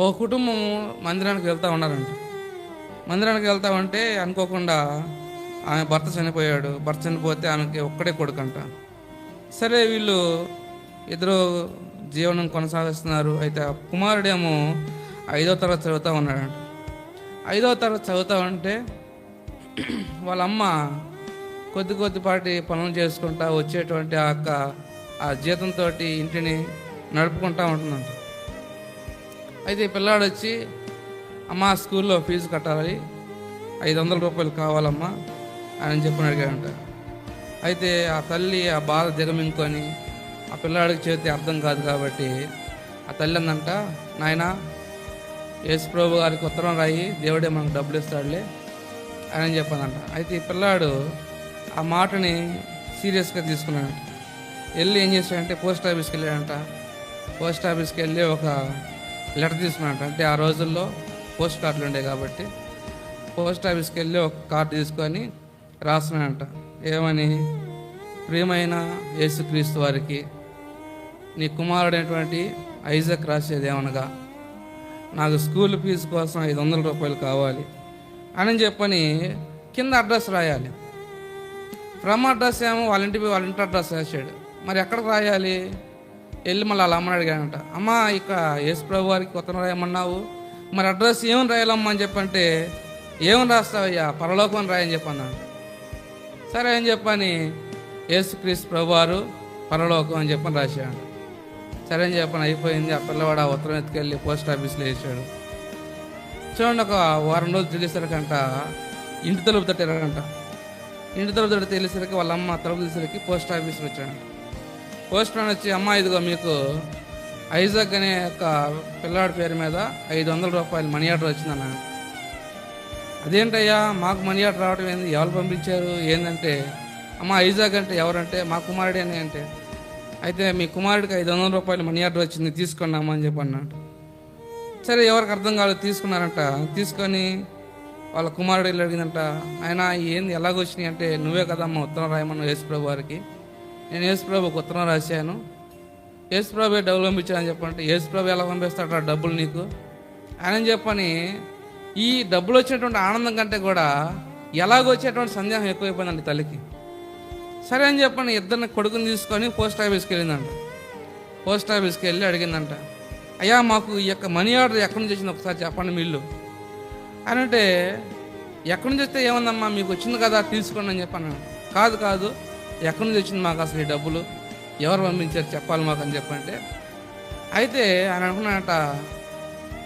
ఒక కుటుంబం మందిరానికి వెళ్తూ ఉన్నారంట. మందిరానికి వెళ్తా ఉంటే అనుకోకుండా ఆమె భర్త చనిపోయాడు. భర్త చనిపోతే ఆమెకి ఒక్కడే కొడుకంట. సరే వీళ్ళు ఇద్దరు జీవనం కొనసాగిస్తున్నారు. అయితే కుమారుడేమో ఐదో తరగతి చదువుతూ ఉన్నాడంట. ఐదో తరగతి చదువుతా ఉంటే వాళ్ళ అమ్మ కొద్ది కొద్దిపాటి పనులు చేసుకుంటా వచ్చేటువంటి ఆ యొక్క ఆ జీతంతో ఇంటిని నడుపుకుంటా ఉంటుందంట. అయితే ఈ పిల్లాడు వచ్చి అమ్మ స్కూల్లో ఫీజు కట్టాలి ఐదు వందల రూపాయలు కావాలమ్మా అని చెప్పని అడిగాడంట. అయితే ఆ తల్లి ఆ బాధ దిగమింగుకొని ఆ పిల్లాడికి చేతి అర్థం కాదు కాబట్టి ఆ తల్లి అందంట నాయన యేసుప్రభు గారికి ఉత్తరం రాయి దేవుడే మనకు డబ్బులు ఇస్తాడులే అని చెప్పానంట. అయితే ఈ పిల్లాడు ఆ మాటని సీరియస్గా తీసుకున్నాడంట. వెళ్ళి ఏం చేశాడంటే పోస్ట్ ఆఫీస్కి వెళ్ళాడంట. పోస్ట్ ఆఫీస్కి వెళ్ళి ఒక లెటర్ తీసుకున్నాడు అంటే ఆ రోజుల్లో పోస్ట్ కార్డులు ఉండే కాబట్టి పోస్ట్ ఆఫీస్కి వెళ్ళి ఒక కార్డు తీసుకొని రాస్తున్నాడంట ఏమని? ప్రియమైన యేసుక్రీస్తు వారికి నీ కుమారుడైనటువంటి ఐజక్ రాసేది ఏమనగా నాకు స్కూల్ ఫీజు కోసం ఐదు వందల రూపాయలు కావాలి అని చెప్పని కింద అడ్రస్ రాయాలి. ఫ్రమ్ అడ్రస్ ఏమో వాళ్ళ ఇంటి వాళ్ళ ఇంటి అడ్రస్ రాశాడు. మరి ఎక్కడికి రాయాలి? వెళ్ళి మళ్ళీ వాళ్ళ అమ్మని అడిగాడంట. అమ్మ ఇక యేసు ప్రభు వారికి కొత్త రాయమన్నావు. మరి అడ్రస్ ఏమని రాయాలమ్మా అని చెప్పంటే ఏమని రాస్తావయ్యా? పరలోకం రాయని చెప్పాను సరే అని చెప్పని యేసుక్రీస్తు ప్రభువారు పరలోకం అని చెప్పని రాశాడు. సరే అని చెప్పని అయిపోయింది. ఆ పిల్లవాడు ఆ ఉత్తరం ఎత్తుకెళ్ళి పోస్ట్ ఆఫీస్లో వేసాడు చూడండి ఒక వారం రోజులు తెలిసేసరికంట ఇంటి తలుపు తట్టారంట. ఇంటి తలుపు తట్టి తెలిసేసరికి వాళ్ళ అమ్మ తలుపు తీసేసరికి పోస్ట్ ఆఫీస్కి వచ్చాడంట. పోస్ట్ మ్యాన్ వచ్చి అమ్మ ఇదిగో మీకు ఐజాక్ అనే ఒక పిల్లాడి పేరు మీద ఐదు వందల రూపాయలు మనీ ఆర్డర్ వచ్చిందన్న. అదేంటయ్యా మాకు మనీ ఆర్డర్ రావడం ఏంది? ఎవరు పంపించారు? ఏంటంటే అమ్మ ఐజాక్ అంటే ఎవరంటే మా కుమారుడే అని అంటే అయితే మీ కుమారుడికి ఐదు వందల రూపాయలు మనీ ఆర్డర్ వచ్చింది తీసుకోండి అమ్మ అని చెప్పి అన్నాడు సరే ఎవరికి అర్థం కాలేదు తీసుకున్నారంట. తీసుకొని వాళ్ళ కుమారుడు వెళ్ళి అడిగిందంట ఆయన ఏంది ఎలాగొచ్చినాయి అంటే నువ్వే కదమ్మా ఉత్తరం రాయమన్న యేసు ప్రభు వారికి నేను యేసుప్రభుకి ఉత్తరం రాశాను. యేసుప్రభు డబ్బులు పంపించానని చెప్పంటే యేసుప్రభు ఎలా పంపిస్తాడు ఆ డబ్బులు నీకు? ఆయన చెప్పని ఈ డబ్బులు వచ్చేటువంటి ఆనందం కంటే కూడా ఎలాగొచ్చేటువంటి సందేహం ఎక్కువైపోయిందండి తల్లికి. సరే అని చెప్పని ఇద్దరిని కొడుకుని తీసుకొని పోస్ట్ ఆఫీస్కి వెళ్ళిందంట. పోస్ట్ ఆఫీస్కి వెళ్ళి అడిగిందంట అయ్యా మాకు ఈ యొక్క మనీ ఆర్డర్ ఎక్కడి నుంచి వచ్చింది ఒకసారి చెప్పండి మీళ్ళు అని అంటే ఎక్కడి నుంచి వస్తే ఏముందమ్మా మీకు వచ్చింది కదా తీసుకోండి అని చెప్పాను కాదు కాదు ఎక్కడి నుంచి వచ్చింది మాకు అసలు ఈ డబ్బులు? ఎవరు పంపించారు? చెప్పాలి మాకు అని చెప్పంటే అయితే ఆయన అనుకున్నట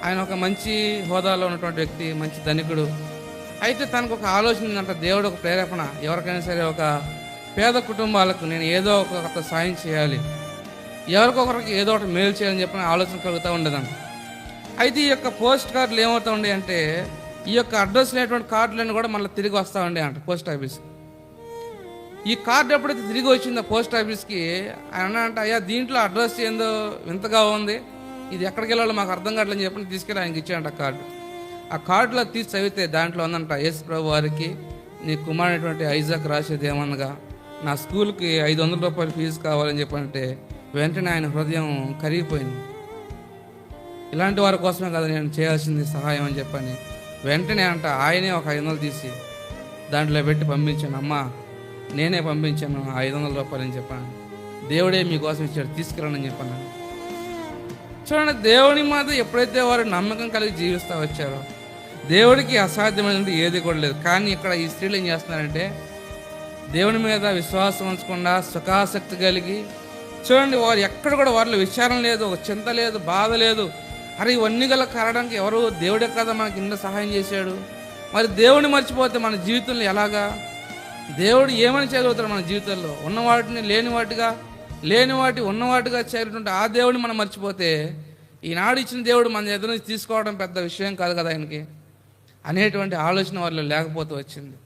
ఆయన ఒక మంచి హోదాలో ఉన్నటువంటి వ్యక్తి మంచి ధనికుడు. అయితే తనకు ఒక ఆలోచన ఉందంట దేవుడు ఒక ప్రేరేపణ. ఎవరికైనా సరే ఒక పేద కుటుంబాలకు నేను ఏదో ఒక సాయం చేయాలి. ఎవరికొకరికి ఏదో ఒకటి మేలు చేయాలని చెప్పిన ఆలోచన కలుగుతూ ఉండదంట. అయితే ఈ యొక్క పోస్ట్ కార్డులు ఏమవుతా ఉండే అంటే ఈ యొక్క అడ్రస్ లేనటువంటి కార్డులన్నీ కూడా మళ్ళీ తిరిగి వస్తూ ఉండే అంట పోస్ట్ ఆఫీస్ ఈ కార్డు ఎప్పుడైతే తిరిగి వచ్చిందో పోస్ట్ ఆఫీస్కి ఆయన అంటే అయ్యా దీంట్లో అడ్రస్ ఏందో వింతగా ఉంది. ఇది ఎక్కడికి వెళ్ళాలో మాకు అర్థం కావట్లని చెప్పి తీసుకెళ్ళి ఆయనకి ఇచ్చాడంట ఆ కార్డు. ఆ కార్డులో తీసి చదివితే దాంట్లో ఉందంట యేసు ప్రభు వారికి నీ కుమారుడైనటువంటి ఐజాక్ రాసేది ఏమనగా నా స్కూల్కి ఐదు వందల రూపాయలు ఫీజు కావాలని చెప్పంటే వెంటనే ఆయన హృదయం కరిగిపోయింది. ఇలాంటి వారి కోసమే కదా నేను చేయాల్సింది సహాయం అని చెప్పని వెంటనే అంట ఆయనే ఒక ఐదు వందలు తీసి దాంట్లో పెట్టి పంపించాను. అమ్మా నేనే పంపించాను. ఐదు వందల రూపాయలని చెప్పాను. దేవుడే మీకోసం ఇచ్చాడు. తీసుకురానని చెప్పాను. చూడండి దేవుని మాట ఎప్పుడైతే వారు నమ్మకం కలిగి జీవిస్తూ వచ్చారో దేవుడికి అసాధ్యమైనది ఏది కూడా లేదు. కానీ ఇక్కడ ఈ స్త్రీలు ఏం చేస్తున్నారంటే దేవుని మీద విశ్వాసం ఉంచకుండా సుఖాసక్తి కలిగి చూడండి వారు ఎక్కడ కూడా వారిలో విచారం లేదు ఒక చింత లేదు బాధ లేదు. అరే ఇవన్నీ గల కారణానికి ఎవరు దేవుడే కదా మనకి ఇంత సహాయం చేశాడు. మరి దేవుడిని మర్చిపోతే మన జీవితంలో ఎలాగా? దేవుడు ఏమని చేయగలుగుతాడు మన జీవితంలో? ఉన్న వాటిని లేని వాటిగా లేని వాటి ఉన్నవాటిగా చేరినటువంటి ఆ దేవుడిని మనం మర్చిపోతే ఈనాడు ఇచ్చిన దేవుడు మన దగ్గర నుంచి తీసుకోవడం పెద్ద విషయం కాదు కదా ఆయనకి. అనేటువంటి ఆలోచన వాళ్ళు లేకపోతే వచ్చింది.